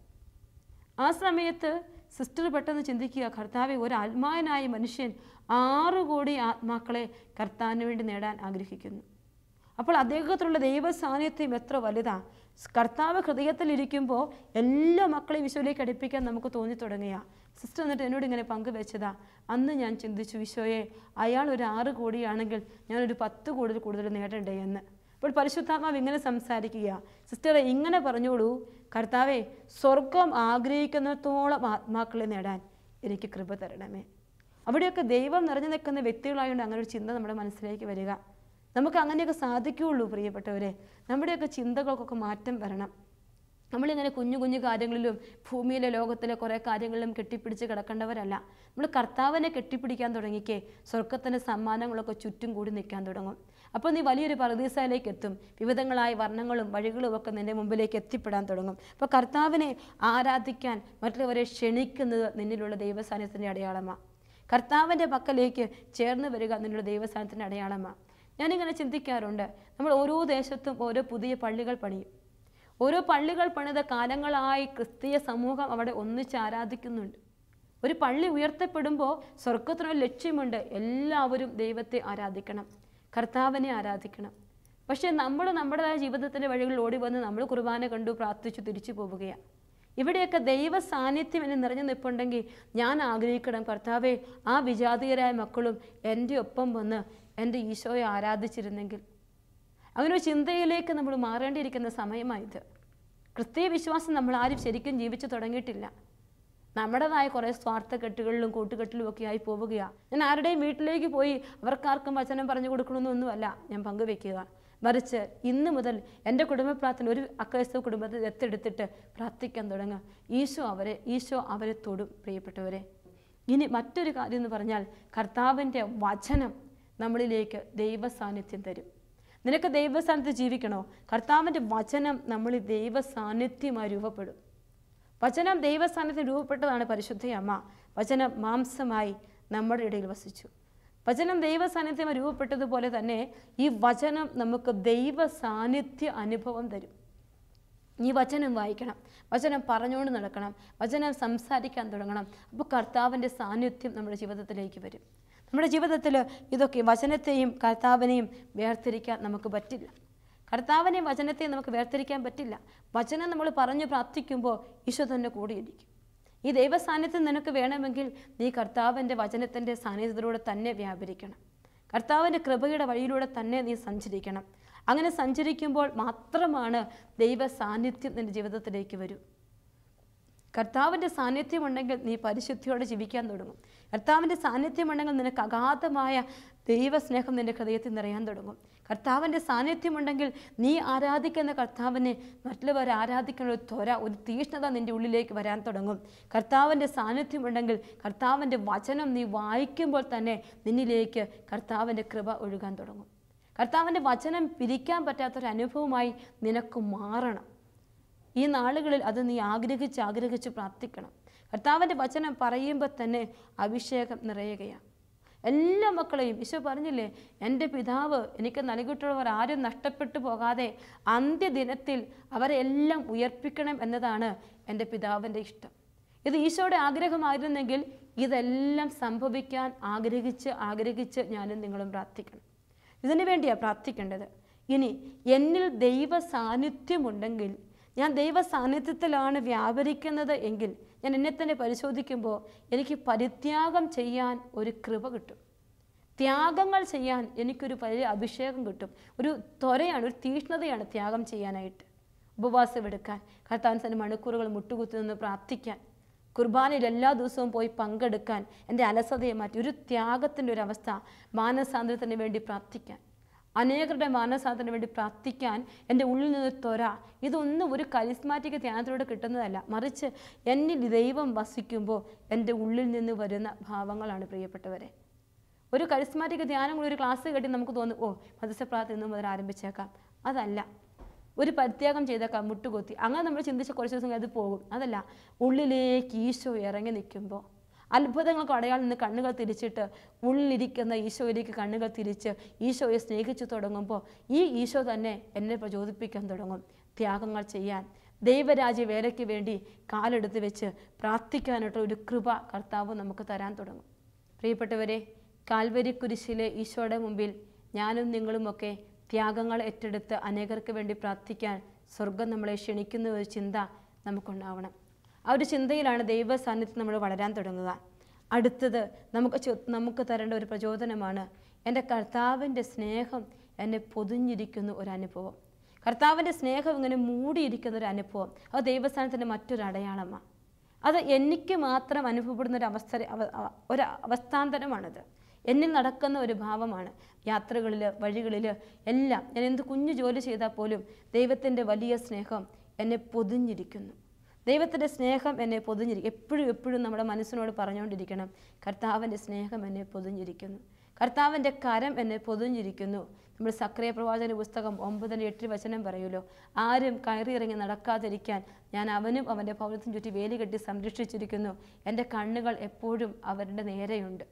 ആ സമയത്ത് സിസ്റ്റർ പെട്ടെന്ന് ചിന്തിക്കുക കർത്താവെ ഒരു ആത്മായനായ മനുഷ്യൻ ആറു കോടി ആത്മാക്കളെ കർത്താവിന് വേണ്ടി നേടാൻ ആഗ്രഹിക്കുന്നു. അപ്പോൾ അദ്ദേഹത്തിലുള്ള ദൈവ സാന്നിധ്യം എത്ര വലുതാ. കർത്താവ് ഹൃദയത്തിലിരിക്കുമ്പോൾ എല്ലാ മക്കളെയും വിശ്വയിലേക്ക് അടുപ്പിക്കാൻ നമുക്ക് തോന്നി തുടങ്ങിയ. സിസ്റ്റർ എന്നിട്ട് എന്നോട് ഇങ്ങനെ പങ്കുവെച്ചതാ അന്ന് ഞാൻ ചിന്തിച്ചു വിശ്വയെ അയാൾ ഒരു ആറ് കോടിയാണെങ്കിൽ ഞാനൊരു പത്ത് കോടി കൂടുതൽ നേടണ്ടേ എന്ന്. അപ്പോൾ പരിശുദ്ധാത്മാവ് ഇങ്ങനെ സംസാരിക്കുക. സിസ്റ്ററെ ഇങ്ങനെ പറഞ്ഞോളൂ കർത്താവെ സ്വർഗം ആഗ്രഹിക്കുന്നിടത്തോളം ആത്മാക്കളെ നേടാൻ എനിക്ക് കൃപ തരണമേ. അവിടെയൊക്കെ ദൈവം നിറഞ്ഞു നിൽക്കുന്ന വ്യക്തികളായതുകൊണ്ട് അങ്ങനെ ഒരു ചിന്ത നമ്മുടെ മനസ്സിലേക്ക് വരിക. നമുക്ക് അങ്ങനെയൊക്കെ സാധിക്കുകയുള്ളൂ പ്രിയപ്പെട്ടവരെ. നമ്മുടെയൊക്കെ ചിന്തകൾക്കൊക്കെ മാറ്റം വരണം. നമ്മളിങ്ങനെ കുഞ്ഞു കുഞ്ഞു കാര്യങ്ങളിലും ഭൂമിയിലെ ലോകത്തിലെ കുറേ കാര്യങ്ങളിലും കെട്ടിപ്പിടിച്ച് കിടക്കേണ്ടവരല്ല. നമ്മൾ കർത്താവിനെ കെട്ടിപ്പിടിക്കാൻ തുടങ്ങിക്കേ സ്വർഗത്തിന്റെ സമ്മാനങ്ങളൊക്കെ ചുറ്റും കൂടി നിൽക്കാൻ തുടങ്ങും. അപ്പോൾ നീ വലിയൊരു പരദീസയിലേക്ക് എത്തും. വിവിധങ്ങളായ വർണങ്ങളും വഴികളും ഒക്കെ നിന്റെ മുമ്പിലേക്ക് എത്തിപ്പെടാൻ തുടങ്ങും. അപ്പോൾ കർത്താവിനെ ആരാധിക്കാൻ മറ്റുള്ളവരെ ക്ഷണിക്കുന്നത് നിന്നിലുള്ള ദൈവസാന്നിധ്യത്തിന്റെ അടയാളമാണ് കർത്താവിന്റെ പക്കലേക്ക് ചേർന്ന് വരിക നിന്നുള്ള ദൈവസ്ഥാനത്തിന്റെ അടയാളമാണ് ഞാനിങ്ങനെ ചിന്തിക്കാറുണ്ട് നമ്മൾ ഓരോ ദേശത്തും ഓരോ പുതിയ പള്ളികൾ പണിയും. ഓരോ പള്ളികൾ പണിത കാലങ്ങളായി ക്രിസ്തീയ സമൂഹം അവിടെ ഒന്നിച്ച് ആരാധിക്കുന്നുണ്ട്. ഒരു പള്ളി ഉയർത്തപ്പെടുമ്പോൾ സ്വർഗത്തിനൊരു ലക്ഷ്യമുണ്ട് എല്ലാവരും ദൈവത്തെ ആരാധിക്കണം. കർത്താവിനെ ആരാധിക്കണം. പക്ഷേ നമ്മൾ നമ്മുടേതായ ജീവിതത്തിന്റെ വഴികളിൽ ഓടി വന്ന് നമ്മൾ കുർബാന കണ്ടു പ്രാർത്ഥിച്ചു തിരിച്ചു പോവുകയാണ് ഇവിടെയൊക്കെ ദൈവ സാന്നിധ്യം എന്നെ നിറഞ്ഞു നിൽപ്പുണ്ടെങ്കിൽ ഞാൻ ആഗ്രഹിക്കണം കർത്താവെ ആ വിജാതീയരായ മക്കളും എന്റെ ഒപ്പം വന്ന് എന്റെ ഈശോയെ ആരാധിച്ചിരുന്നെങ്കിൽ. അങ്ങനെ ഒരു ചിന്തയിലേക്ക് നമ്മൾ മാറേണ്ടിയിരിക്കുന്ന സമയമായത് ക്രിസ്തീയ വിശ്വാസം നമ്മൾ ആരും ശരിക്കും ജീവിച്ചു തുടങ്ങിയിട്ടില്ല. നമ്മുടേതായ കുറേ സ്വാർത്ഥ കെട്ടുകളിലും കൂട്ടുകെട്ടിലും ഒക്കെ ആയി പോവുകയാണ് ഞാൻ ആരുടെയും വീട്ടിലേക്ക് പോയി അവർക്കാർക്കും വചനം പറഞ്ഞു കൊടുക്കണമെന്നൊന്നുമല്ല. ഞാൻ പങ്കുവെക്കുക മറിച്ച് ഇന്ന് മുതൽ എന്റെ കുടുംബ പ്രാർത്ഥന ഒരു അക്രൈസ്തവ കുടുംബത്തിൽ ദത്തെടുത്തിട്ട് പ്രാർത്ഥിക്കാൻ തുടങ്ങുക. ഈശോ അവരെ ഈശോ അവരെ തൊടും പ്രിയപ്പെട്ടവരെ. ഇനി മറ്റൊരു കാര്യം എന്ന് പറഞ്ഞാൽ കർത്താവിന്റെ വചനം നമ്മളിലേക്ക് ദൈവസാന്നിധ്യം തരും. നിനക്ക് ദൈവ സാന്നിധ്യം ജീവിക്കണോ? കർത്താവിന്റെ വചനം നമ്മളിൽ ദൈവ സാന്നിധ്യമായി രൂപപ്പെടും. വചനം ദൈവസ്ഥാനത്തിൽ രൂപപ്പെട്ടതാണ് പരിശുദ്ധ അമ്മ. വചനം മാംസമായി നമ്മുടെ ഇടയിൽ വസിച്ചു. വചനം ദൈവ സാന്നിധ്യം രൂപപ്പെട്ടതുപോലെ തന്നെ ഈ വചനം നമുക്ക് ദൈവ സാന്നിധ്യ അനുഭവം തരും. ഈ വചനം വായിക്കണം. വചനം പറഞ്ഞുകൊണ്ട് നടക്കണം. വചനം സംസാരിക്കാൻ തുടങ്ങണം. അപ്പോൾ കർത്താവിന്റെ സാന്നിധ്യം നമ്മുടെ ജീവിതത്തിലേക്ക് വരും. നമ്മുടെ ജീവിതത്തിൽ ഇതൊക്കെ വചനത്തെയും കർത്താവിനെയും വേർതിരിക്കാൻ നമുക്ക് പറ്റില്ല. കർത്താവിനെയും വചനത്തെ നമുക്ക് വേർതിരിക്കാൻ പറ്റില്ല. വചനം നമ്മൾ പറഞ്ഞു പ്രാർത്ഥിക്കുമ്പോൾ ഈശോ തന്നെ കൂടിയിരിക്കും. ഈ ദൈവസാന്നിധ്യം നിനക്ക് വേണമെങ്കിൽ നീ കർത്താവിന്റെ വചനത്തിന്റെ സാന്നിധ്യത്തിലൂടെ തന്നെ വ്യാപരിക്കണം. കർത്താവിന്റെ കൃപയുടെ വഴിയിലൂടെ തന്നെ നീ സഞ്ചരിക്കണം. അങ്ങനെ സഞ്ചരിക്കുമ്പോൾ മാത്രമാണ് ദൈവ സാന്നിധ്യം നിന്റെ ജീവിതത്തിലേക്ക് വരൂ. കർത്താവിന്റെ സാന്നിധ്യമുണ്ടെങ്കിൽ നീ പരിശുദ്ധിയോടെ ജീവിക്കാൻ തുടങ്ങും. കർത്താവിന്റെ സാന്നിധ്യമുണ്ടെങ്കിൽ നിനക്ക് അഗാധമായ ദൈവസ്നേഹം നിന്റെ ഹൃദയത്തിൽ നിറയാൻ തുടങ്ങും. കർത്താവിന്റെ സാന്നിധ്യമുണ്ടെങ്കിൽ നീ ആരാധിക്കുന്ന കർത്താവിനെ മറ്റുള്ളവർ ആരാധിക്കുന്ന ഒരു ത്വര ഒരു തീഷ്ണത നിന്റെ ഉള്ളിലേക്ക് വരാൻ തുടങ്ങും. കർത്താവിന്റെ സാന്നിധ്യമുണ്ടെങ്കിൽ കർത്താവിന്റെ വചനം നീ വായിക്കുമ്പോൾ തന്നെ നിന്നിലേക്ക് കർത്താവിന്റെ കൃപ ഒഴുകാൻ തുടങ്ങും. കർത്താവിന്റെ വചനം പിരിക്കാൻ പറ്റാത്തൊരു അനുഭവമായി നിനക്ക് മാറണം. ഈ നാളുകളിൽ അത് നീ ആഗ്രഹിച്ച് ആഗ്രഹിച്ച് പ്രാർത്ഥിക്കണം. കർത്താവിന്റെ വചനം പറയുമ്പോൾ തന്നെ അഭിഷേകം നിറയുകയാണ്. എല്ലാ മക്കളെയും ഈശോ പറഞ്ഞില്ലേ എന്റെ പിതാവ് എനിക്ക് നൽകിയിട്ടുള്ളവർ ആരും നഷ്ടപ്പെട്ടു പോകാതെ അന്ത്യദിനത്തിൽ അവരെ എല്ലാം ഉയർപ്പിക്കണം എന്നതാണ് എന്റെ പിതാവിന്റെ ഇഷ്ടം. ഇത് ഈശോയുടെ ആഗ്രഹമായിരുന്നെങ്കിൽ ഇതെല്ലാം സംഭവിക്കാൻ ആഗ്രഹിച്ച് ആഗ്രഹിച്ച് ഞാനും നിങ്ങളും പ്രാർത്ഥിക്കണം. ഇതിനു വേണ്ടിയാണ് പ്രാർത്ഥിക്കേണ്ടത്. ഇനി എന്നിൽ ദൈവ സാന്നിധ്യമുണ്ടെങ്കിൽ ഞാൻ ദൈവ സാന്നിധ്യത്തിലാണ് വ്യാപരിക്കുന്നത് എങ്കിൽ ഞാൻ എന്നെ തന്നെ പരിശോധിക്കുമ്പോൾ എനിക്ക് പരിത്യാഗം ചെയ്യാൻ ഒരു കൃപ കിട്ടും. ത്യാഗങ്ങൾ ചെയ്യാൻ എനിക്കൊരു വലിയ അഭിഷേകം കിട്ടും. ഒരു ത്വരയാണ് ഒരു തീഷ്ണതയാണ് ത്യാഗം ചെയ്യാനായിട്ട്. ഉപവാസം എടുക്കാൻ കർത്താൻ തന്നെ മണിക്കൂറുകൾ മുട്ടുകുത്തി നിന്ന് പ്രാർത്ഥിക്കാൻ കുർബാനയിൽ എല്ലാ ദിവസവും പോയി പങ്കെടുക്കാൻ എന്റെ അലസതയെ മാറ്റി ഒരു ത്യാഗത്തിന്റെ ഒരു അവസ്ഥ മാനസാന്തരത്തിന് വേണ്ടി പ്രാർത്ഥിക്കാൻ. അനേകരുടെ മാനസാന്തരത്തിന് വേണ്ടി പ്രാർത്ഥിക്കാൻ എന്റെ ഉള്ളിൽ നിന്ന് ത്വര. ഇതൊന്നും ഒരു കരിസ്മാറ്റിക് ധ്യാനത്തിലൂടെ കിട്ടുന്നതല്ല. മറിച്ച് എന്നിൽ ദൈവം വസിക്കുമ്പോൾ എന്റെ ഉള്ളിൽ നിന്ന് വരുന്ന ഭാവങ്ങളാണ് പ്രിയപ്പെട്ടവരെ. ഒരു കരിസ്മാറ്റിക് ധ്യാനം കൂടി ഒരു ക്ലാസ് കേട്ടി നമുക്ക് തോന്നും ഓ മത്സ്യപ്രാർത്ഥന ഇന്നും മുതൽ ആരംഭിച്ചേക്കാം. അതല്ല. ഒരു പരിത്യാഗം ചെയ്തേക്കാം മുട്ടുകൊത്തി. അങ്ങനെ നമ്മൾ ചിന്തിച്ച കുറച്ച് ദിവസം അത് പോകും. അതല്ല. ഉള്ളിലേക്ക് ഈശോ ഇറങ്ങി നിൽക്കുമ്പോൾ അത്ഭുതങ്ങൾക്ക് അടയാളം നിന്ന് കണ്ണുകൾ തിരിച്ചിട്ട് ഉള്ളിലിരിക്കുന്ന ഈശോയിലേക്ക് കണ്ണുകൾ തിരിച്ച് ഈശോയെ സ്നേഹിച്ചു തുടങ്ങുമ്പോൾ ഈ ഈശോ തന്നെ എന്നെ പ്രചോദിപ്പിക്കാൻ തുടങ്ങും. ത്യാഗങ്ങൾ ചെയ്യാൻ ദൈവരാജ്യ വേലയ്ക്ക് വേണ്ടി കാലെടുത്ത് വെച്ച് പ്രാർത്ഥിക്കാനായിട്ടുള്ള ഒരു കൃപ കർത്താവ് നമുക്ക് തരാൻ തുടങ്ങും. പ്രിയപ്പെട്ടവരെ കാൽവരി കുരിശിലെ ഈശോയുടെ മുമ്പിൽ ഞാനും നിങ്ങളുമൊക്കെ ത്യാഗങ്ങൾ ഏറ്റെടുത്ത് അനേകർക്ക് വേണ്ടി പ്രാർത്ഥിക്കാൻ സ്വർഗം നമ്മളെ ക്ഷണിക്കുന്ന ഒരു ചിന്ത നമുക്കുണ്ടാവണം. ആ ഒരു ചിന്തയിലാണ് ദൈവ സാന്നിധ്യം നമ്മൾ വളരാൻ തുടങ്ങുക. അടുത്തത് നമുക്ക് നമുക്ക് തരേണ്ട ഒരു പ്രചോദനമാണ് എന്റെ കർത്താവിന്റെ സ്നേഹം എന്നെ പൊതിഞ്ഞിരിക്കുന്ന ഒരു അനുഭവം. കർത്താവിന്റെ സ്നേഹം ഇങ്ങനെ മൂടിയിരിക്കുന്ന ഒരു അനുഭവം. അത് ദൈവസ്ഥാനത്തിന്റെ മറ്റൊരു അടയാളമാണ് അത് എനിക്ക് മാത്രം അനുഭവപ്പെടുന്ന ഒരു അവസ്ഥ അവ- അവ- ഒരു അവസ്ഥാന്തരമാണത്. എന്നിൽ നടക്കുന്ന ഒരു ഭാവമാണ് യാത്രകളിൽ വഴികളിൽ എല്ലാം. ഞാൻ എന്ത് കുഞ്ഞു ജോലി ചെയ്താൽ പോലും ദൈവത്തിന്റെ വലിയ സ്നേഹം എന്നെ പൊതിഞ്ഞിരിക്കുന്നു. ദൈവത്തിന്റെ സ്നേഹം എന്നെ പൊതിഞ്ഞിരിക്കും. എപ്പോഴും എപ്പോഴും നമ്മുടെ മനസ്സിനോട് പറഞ്ഞുകൊണ്ടിരിക്കണം കർത്താവിന്റെ സ്നേഹം എന്നെ പൊതിഞ്ഞിരിക്കുന്നു. കർത്താവിന്റെ കരം എന്നെ പൊതിഞ്ഞിരിക്കുന്നു. നമ്മൾ സക്രിയ പ്രവാചന പുസ്തകം ഒമ്പതിന്റെ എട്ട് വചനം പറയുമല്ലോ ആരും കയറിയിറങ്ങി നടക്കാതിരിക്കാൻ ഞാൻ അവനും അവന്റെ പൗരത്തിനും ചുറ്റി വേലി കെട്ടി സംരക്ഷിച്ചിരിക്കുന്നു. എന്റെ കണ്ണുകൾ എപ്പോഴും അവരുടെ നേരെയുണ്ട്.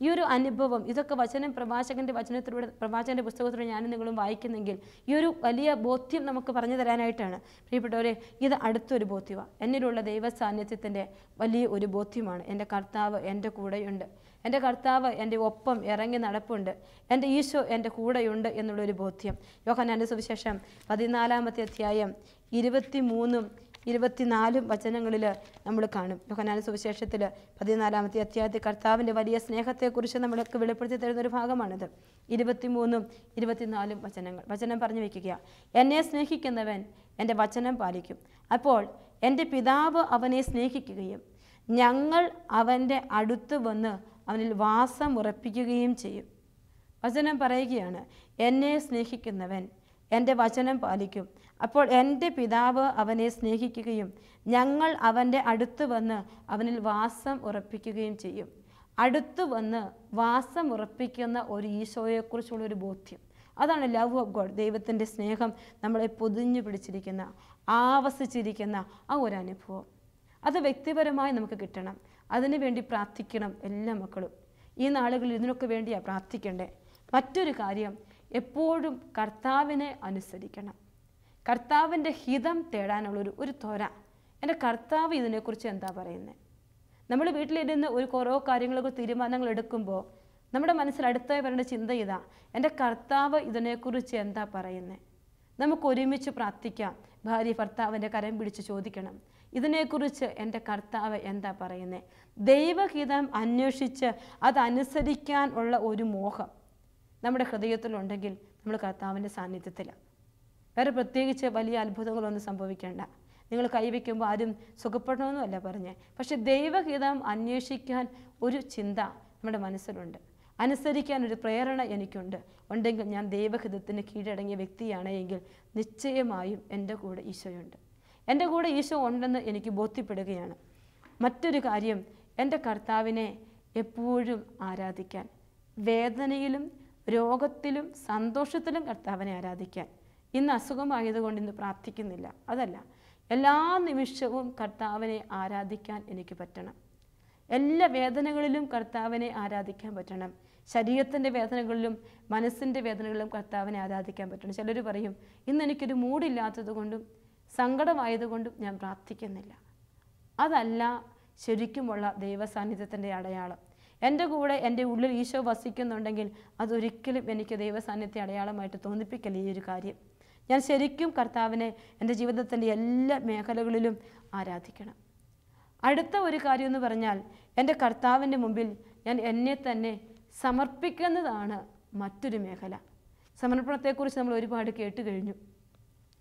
ഈ ഒരു അനുഭവം ഇതൊക്കെ വചനം പ്രവാചകന്റെ വചനത്തിലൂടെ പ്രവാചകന്റെ പുസ്തകത്തിലൂടെ ഞാനും നിങ്ങളും വായിക്കുന്നെങ്കിൽ ഈ ഒരു വലിയ ബോധ്യം നമുക്ക് പറഞ്ഞു തരാനായിട്ടാണ്. പ്രിയപ്പെട്ടവരെ ഇത് അടുത്തൊരു ബോധ്യമാണ് എന്നിലുള്ള ദൈവ സാന്നിധ്യത്തിന്റെ വലിയ ഒരു ബോധ്യമാണ് എന്റെ കർത്താവ് എന്റെ കൂടെയുണ്ട്. എന്റെ കർത്താവ് എന്റെ ഒപ്പം ഇറങ്ങി നടപ്പുണ്ട്. എന്റെ ഈശോ എന്റെ കൂടെയുണ്ട് എന്നുള്ളൊരു ബോധ്യം. യോഹനാന്റെ സുവിശേഷം പതിനാലാമത്തെ അധ്യായം ഇരുപത്തി മൂന്നും ഇരുപത്തിനാലും വചനങ്ങളിൽ നമ്മൾ കാണും. യോഹനാന സുവിശേഷത്തിൽ പതിനാലാമത്തെ അധ്യായത്തിൽ കർത്താവിന്റെ വലിയ സ്നേഹത്തെക്കുറിച്ച് നമ്മൾക്ക് വെളിപ്പെടുത്തി തരുന്ന ഒരു ഭാഗമാണിത്. ഇരുപത്തിമൂന്നും ഇരുപത്തിനാലും വചനങ്ങൾ. വചനം പറഞ്ഞു വയ്ക്കുക എന്നെ സ്നേഹിക്കുന്നവൻ എന്റെ വചനം പാലിക്കും. അപ്പോൾ എന്റെ പിതാവ് അവനെ സ്നേഹിക്കുകയും ഞങ്ങൾ അവന്റെ അടുത്ത് വന്ന് അവനിൽ വാസം ഉറപ്പിക്കുകയും ചെയ്യും. വചനം പറയുകയാണ് എന്നെ സ്നേഹിക്കുന്നവൻ എന്റെ വചനം പാലിക്കും. അപ്പോൾ എന്റെ പിതാവ് അവനെ സ്നേഹിക്കുകയും ഞങ്ങൾ അവന്റെ അടുത്ത് വന്ന് അവനിൽ വാസം ഉറപ്പിക്കുകയും ചെയ്യും. അടുത്ത് വന്ന് വാസം ഉറപ്പിക്കുന്ന ഒരു ഈശോയെക്കുറിച്ചുള്ള ഒരു ബോധ്യം. അതാണ് ലവ് ഓഫ് ഗോഡ് ദൈവത്തിന്റെ സ്നേഹം നമ്മളെ പൊതിഞ്ഞു പിടിച്ചിരിക്കുന്ന ആവസിച്ചിരിക്കുന്ന ആ ഒരു അനുഭവം. അത് വ്യക്തിപരമായി നമുക്ക് കിട്ടണം. അതിനു വേണ്ടി പ്രാർത്ഥിക്കണം എല്ലാ മക്കളും. ഈ നാളുകളിൽ ഇതിനൊക്കെ വേണ്ടിയാണ് പ്രാർത്ഥിക്കേണ്ടേ? മറ്റൊരു കാര്യം എപ്പോഴും കർത്താവിനെ അനുസരിക്കണം. കർത്താവിന്റെ ഹിതം തേടാനുള്ളൊരു ഒരു ത്വര. എന്റെ കർത്താവ് ഇതിനെക്കുറിച്ച് എന്താ പറയുന്നത് നമ്മൾ വീട്ടിലിരുന്ന് ഒരു കുറോ കാര്യങ്ങളൊക്കെ തീരുമാനങ്ങൾ എടുക്കുമ്പോൾ നമ്മുടെ മനസ്സിൽ അടുത്തായി വരേണ്ട ചിന്ത ഇതാ. എന്റെ കർത്താവ് ഇതിനെക്കുറിച്ച് എന്താ പറയുന്നത് നമുക്ക് ഒരുമിച്ച് പ്രാർത്ഥിക്കാം. ഭാര്യ ഭർത്താവിന്റെ കരം പിടിച്ച് ചോദിക്കണം. ഇതിനെക്കുറിച്ച് എന്റെ കർത്താവ് എന്താ പറയുന്നത് ദൈവഹിതം അന്വേഷിച്ച് അതനുസരിക്കാൻ ഉള്ള ഒരു മോഹം. നമ്മുടെ ഹൃദയത്തിലുണ്ടെങ്കിൽ നമ്മൾ കർത്താവിന്റെ സാന്നിധ്യത്തിലാണ് വേറെ പ്രത്യേകിച്ച് വലിയ അത്ഭുതങ്ങളൊന്നും സംഭവിക്കേണ്ട. നിങ്ങൾ കൈവയ്ക്കുമ്പോൾ ആരും സുഖപ്പെടണമെന്നല്ല പറഞ്ഞേ. പക്ഷെ ദൈവഹിതം അന്വേഷിക്കാൻ ഒരു ചിന്ത നമ്മുടെ മനസ്സിലുണ്ട്. അനുസരിക്കാൻ ഒരു പ്രേരണ എനിക്കുണ്ട്. ഉണ്ടെങ്കിൽ ഞാൻ ദൈവഹിതത്തിന് കീഴടങ്ങിയ വ്യക്തിയാണെങ്കിൽ നിശ്ചയമായും എന്റെ കൂടെ ഈശോയുണ്ട്. എന്റെ കൂടെ ഈശോ ഉണ്ടെന്ന് എനിക്ക് ബോധ്യപ്പെടുകയാണ്. മറ്റൊരു കാര്യം എന്റെ കർത്താവിനെ എപ്പോഴും ആരാധിക്കാൻ വേദനയിലും രോഗത്തിലും സന്തോഷത്തിലും കർത്താവിനെ ആരാധിക്കാൻ. ഇന്ന് അസുഖമായതുകൊണ്ട് ഇന്ന് പ്രാർത്ഥിക്കുന്നില്ല. അതല്ല എല്ലാ നിമിഷവും കർത്താവിനെ ആരാധിക്കാൻ എനിക്ക് പറ്റണം. എല്ലാ വേദനകളിലും കർത്താവിനെ ആരാധിക്കാൻ പറ്റണം. ശരീരത്തിന്റെ വേദനകളിലും മനസ്സിന്റെ വേദനകളിലും കർത്താവിനെ ആരാധിക്കാൻ പറ്റണം. ചിലർ പറയും ഇന്ന് എനിക്കൊരു മൂടില്ലാത്തത് കൊണ്ടും സങ്കടമായതുകൊണ്ടും ഞാൻ പ്രാർത്ഥിക്കുന്നില്ല. അതല്ല ശരിക്കുമുള്ള ദൈവസാന്നിധ്യത്തിന്റെ അടയാളം. എന്റെ കൂടെ എന്റെ ഉള്ളിൽ ഈശോ വസിക്കുന്നുണ്ടെങ്കിൽ അതൊരിക്കലും എനിക്ക് ദൈവസാന്നിധ്യ അടയാളമായിട്ട് തോന്നിപ്പിക്കല്ല ഈ ഒരു കാര്യം. ഞാൻ ശരിക്കും കർത്താവിനെ എന്റെ ജീവിതത്തിന്റെ എല്ലാ മേഖലകളിലും ആരാധിക്കണം. അടുത്ത ഒരു കാര്യം എന്ന് പറഞ്ഞാൽ എന്റെ കർത്താവിന്റെ മുമ്പിൽ ഞാൻ എന്നെ തന്നെ സമർപ്പിക്കുന്നതാണ് മറ്റൊരു മേഖല. സമർപ്പണത്തെക്കുറിച്ച് നമ്മൾ ഒരുപാട് കേട്ട് കഴിഞ്ഞു.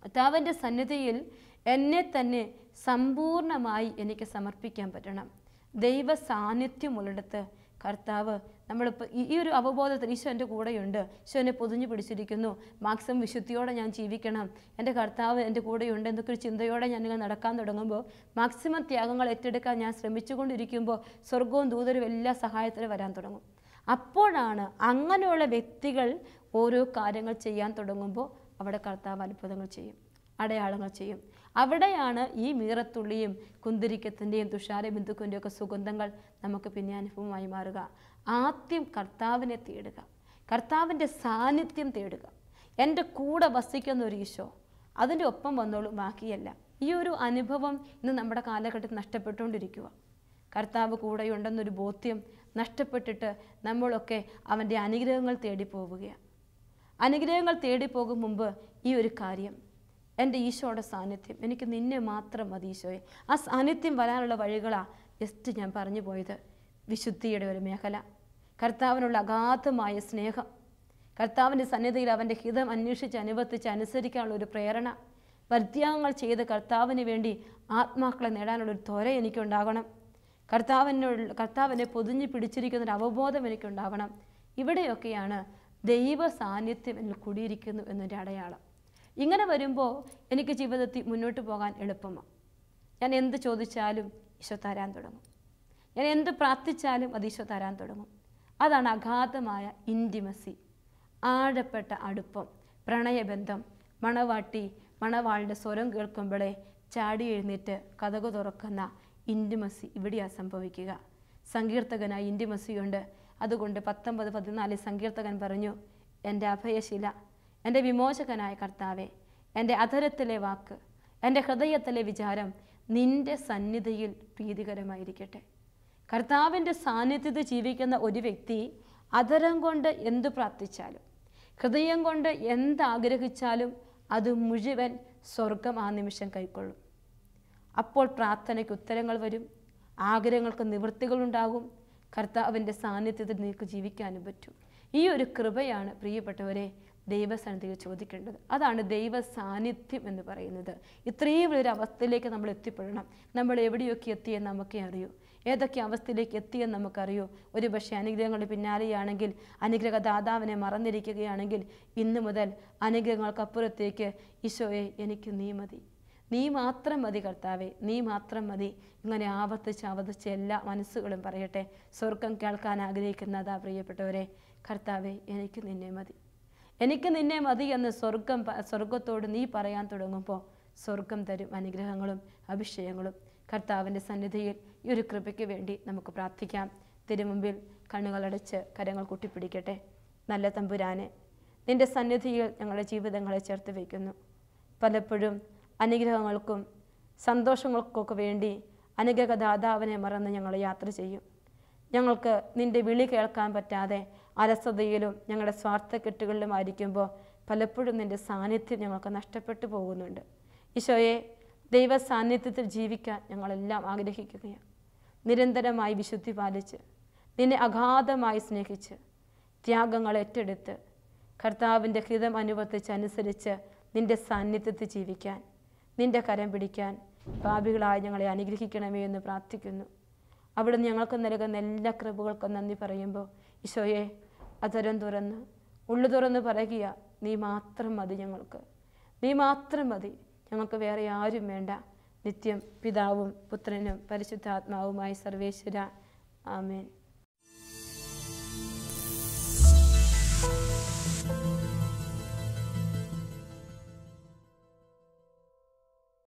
കർത്താവിന്റെ സന്നിധിയിൽ എന്നെ തന്നെ സമ്പൂർണമായി എനിക്ക് സമർപ്പിക്കാൻ പറ്റണം. ദൈവ സാന്നിധ്യമുള്ളിടത്ത് കർത്താവ് നമ്മളിപ്പോൾ ഈ ഒരു അവബോധത്തിൽ ഈശോ എന്റെ കൂടെയുണ്ട്. ഈശോ എന്നെ പൊതിഞ്ഞു പിടിച്ചിരിക്കുന്നു. മാക്സിമം വിശുദ്ധിയോടെ ഞാൻ ജീവിക്കണം. എന്റെ കർത്താവ് എന്റെ കൂടെയുണ്ട് എന്നൊക്കെ ഒരു ചിന്തയോടെ ഞാൻ ഇങ്ങനെ നടക്കാൻ തുടങ്ങുമ്പോൾ മാക്സിമം ത്യാഗങ്ങൾ ഏറ്റെടുക്കാൻ ഞാൻ ശ്രമിച്ചുകൊണ്ടിരിക്കുമ്പോൾ സ്വർഗവും ദൂതരും എല്ലാ സഹായത്തിനും വരാൻ തുടങ്ങും. അപ്പോഴാണ് അങ്ങനെയുള്ള വ്യക്തികൾ ഓരോ കാര്യങ്ങൾ ചെയ്യാൻ തുടങ്ങുമ്പോൾ അവിടെ കർത്താവ് അത്ഭുതങ്ങൾ ചെയ്യും അടയാളങ്ങൾ ചെയ്യും. അവിടെയാണ് ഈ മീറത്തുള്ളിയും കുന്തിരിക്കത്തിന്റെയും തുഷാര ബിന്ദുക്കളുടെയും ഒക്കെ സുഗന്ധങ്ങൾ നമുക്ക് പിന്നെ അനുഭവമായി മാറുക. ആദ്യം കർത്താവിനെ തേടുക. കർത്താവിന്റെ സാന്നിധ്യം തേടുക. എന്റെ കൂടെ വസിക്കുന്ന ഒരു ഈശോ അതിന്റെ ഒപ്പം വന്നോളൂ ബാക്കിയല്ല. ഈ ഒരു അനുഭവം ഇന്ന് നമ്മുടെ കാലഘട്ടത്തിൽ നഷ്ടപ്പെട്ടുകൊണ്ടിരിക്കുക. കർത്താവ് കൂടെയുണ്ടെന്നൊരു ബോധ്യം നഷ്ടപ്പെട്ടിട്ട് നമ്മളൊക്കെ അവന്റെ അനുഗ്രഹങ്ങൾ തേടി പോവുകയാണ് അനുഗ്രഹങ്ങൾ തേടി പോകും മുമ്പ് ഈ ഒരു കാര്യം. എന്റെ ഈശോയുടെ സാന്നിധ്യം. എനിക്ക് നിന്നെ മാത്രം മതി ഈശോയെ. ആ സാന്നിധ്യം വരാനുള്ള വഴികളാണ് ജസ്റ്റ് ഞാൻ പറഞ്ഞു പോയത്. വിശുദ്ധിയുടെ ഒരു മേഖല. കർത്താവിനുള്ള അഗാധമായ സ്നേഹം. കർത്താവിന്റെ സന്നിധിയിൽ അവന്റെ ഹിതം അന്വേഷിച്ച് അനുവർത്തിച്ച് അനുസരിക്കാനുള്ള ഒരു പ്രേരണ. പരിത്യാഗങ്ങൾ ചെയ്ത് കർത്താവിന് വേണ്ടി ആത്മാക്കളെ നേടാനുള്ള ഒരു ത്വര എനിക്കുണ്ടാകണം. കർത്താവിനുള്ള കർത്താവിനെ പൊതിഞ്ഞു പിടിച്ചിരിക്കുന്ന ഒരു അവബോധം എനിക്കുണ്ടാകണം. ഇവിടെയൊക്കെയാണ് ദൈവ സാന്നിധ്യം എന്നിൽ കുടിയിരിക്കുന്നു എന്നൊരു അടയാളം. ഇങ്ങനെ വരുമ്പോൾ എനിക്ക് ജീവിതത്തിൽ മുന്നോട്ട് പോകാൻ എളുപ്പമാണ് ഞാൻ എന്ത് ചോദിച്ചാലും ഈശോ തരാൻ തുടങ്ങും. ഞാൻ എന്ത് പ്രാർത്ഥിച്ചാലും അത് ഈശോ തരാൻ തുടങ്ങും. അതാണ് അഗാധമായ ഇന്റിമസി ആഴപ്പെട്ട അടുപ്പം പ്രണയബന്ധം മണവാട്ടി മണവാളുടെ സ്വരം കേൾക്കുമ്പോഴേ ചാടി എഴുന്നേറ്റ് കഥകു തുറക്കുന്ന ഇന്റിമസി ഇവിടെയാണ് സംഭവിക്കുക. സങ്കീർത്തകനായി ഇന്റിമസിയുണ്ട് അതുകൊണ്ട് പത്തൊമ്പത് പതിനാല് സങ്കീർത്തകൻ പറഞ്ഞു എന്റെ അഭയശില എന്റെ വിമോചകനായ കർത്താവെ എന്റെ അധരത്തിലെ വാക്ക് എന്റെ ഹൃദയത്തിലെ വിചാരം നിന്റെ സന്നിധിയിൽ പ്രീതികരമായിരിക്കട്ടെ. കർത്താവിന്റെ സാന്നിധ്യത്തിൽ ജീവിക്കുന്ന ഒരു വ്യക്തി അധരം കൊണ്ട് എന്ത് പ്രാർത്ഥിച്ചാലും ഹൃദയം കൊണ്ട് എന്താഗ്രഹിച്ചാലും അത് മുഴുവൻ സ്വർഗം ആ നിമിഷം കൈക്കൊള്ളും. അപ്പോൾ പ്രാർത്ഥനയ്ക്ക് ഉത്തരങ്ങൾ വരും ആഗ്രഹങ്ങൾക്ക് നിവൃത്തികളുണ്ടാകും കർത്താവിന്റെ സാന്നിധ്യത്തിൽ നിങ്ങൾക്ക് ജീവിക്കാനും പറ്റും. ഈ ഒരു കൃപയാണ് പ്രിയപ്പെട്ടവരെ ദൈവസന്നിധിയിൽ ചോദിക്കേണ്ടത്. അതാണ് ദൈവ സാന്നിധ്യം എന്ന് പറയുന്നത്. ഇത്രയും വലിയൊരു അവസ്ഥയിലേക്ക് നമ്മൾ എത്തിപ്പെടണം. നമ്മൾ എവിടെയൊക്കെ എത്തിയെന്ന് നമുക്കേ അറിയൂ. ഏതൊക്കെ അവസ്ഥയിലേക്ക് എത്തിയെന്ന് നമുക്കറിയൂ. ഒരു പക്ഷേ അനുഗ്രഹങ്ങളുടെ പിന്നാലെയാണെങ്കിൽ അനുഗ്രഹദാതാവിനെ മറന്നിരിക്കുകയാണെങ്കിൽ ഇന്നു മുതൽ അനുഗ്രഹങ്ങൾക്കപ്പുറത്തേക്ക് ഈശോയെ എനിക്ക് നീ മതി. നീ മാത്രം മതി കർത്താവെ. നീ മാത്രം മതി. ഇങ്ങനെ ആവർത്തിച്ച് ആവർത്തിച്ച് എല്ലാ മനസ്സുകളും പറയട്ടെ. സ്വർഗം കേൾക്കാൻ ആഗ്രഹിക്കുന്നതാ പ്രിയപ്പെട്ടവരെ. കർത്താവെ എനിക്ക് നിന്നെ മതി. എനിക്ക് നിന്നെ മതി എന്ന് സ്വർഗം സ്വർഗത്തോട് നീ പറയാൻ തുടങ്ങുമ്പോൾ സ്വർഗം തരും അനുഗ്രഹങ്ങളും അഭിഷേകങ്ങളും. കർത്താവിന്റെ സന്നിധിയിൽ ഈ ഒരു കൃപയ്ക്ക് വേണ്ടി നമുക്ക് പ്രാർത്ഥിക്കാം. തിരുമുമ്പിൽ കണ്ണുകളടച്ച് കരങ്ങൾ കൂട്ടിപ്പിടിക്കട്ടെ. നല്ല തമ്പുരാനെ നിന്റെ സന്നിധിയിൽ ഞങ്ങളുടെ ജീവിതങ്ങളെ ചേർത്ത് വയ്ക്കുന്നു. പലപ്പോഴും അനുഗ്രഹങ്ങൾക്കും സന്തോഷങ്ങൾക്കൊക്കെ വേണ്ടി അനുഗ്രഹദാതാവിനെ മറന്ന് ഞങ്ങൾ യാത്ര ചെയ്യും. ഞങ്ങൾക്ക് നിന്റെ വിളി കേൾക്കാൻ പറ്റാതെ അലസതയിലും ഞങ്ങളുടെ സ്വാർത്ഥക്കെട്ടുകളിലുമായിരിക്കുമ്പോൾ പലപ്പോഴും നിന്റെ സാന്നിധ്യം ഞങ്ങൾക്ക് നഷ്ടപ്പെട്ടു പോകുന്നുണ്ട്. ഈശോയെ ദൈവ സാന്നിധ്യത്തിൽ ജീവിക്കാൻ ഞങ്ങളെല്ലാം ആഗ്രഹിക്കുകയാണ്. നിരന്തരമായി വിശുദ്ധി പാലിച്ച് നിന്നെ അഗാധമായി സ്നേഹിച്ച് ത്യാഗങ്ങൾ ഏറ്റെടുത്ത് കർത്താവിന്റെ ഹിതം അനുവർത്തിച്ച് അനുസരിച്ച് നിന്റെ സാന്നിധ്യത്തിൽ ജീവിക്കാൻ നിന്റെ കരം പിടിക്കാൻ ഭാവികളായി ഞങ്ങളെ അനുഗ്രഹിക്കണമേ എന്ന് പ്രാർത്ഥിക്കുന്നു. അവിടുന്ന് ഞങ്ങൾക്ക് നൽകുന്ന എല്ലാ കൃപകൾക്കും നന്ദി പറയുമ്പോൾ ഈശോയെ അതരം തുറന്ന് ഉള്ളു തുറന്ന് പറയുക നീ മാത്രം മതി ഞങ്ങൾക്ക്. നീ മാത്രം മതി. ഞങ്ങൾക്ക് വേറെ ആരും വേണ്ട. നിത്യം പിതാവും പുത്രനും പരിശുദ്ധാത്മാവുമായി സർവേശ്വര. ആമേൻ.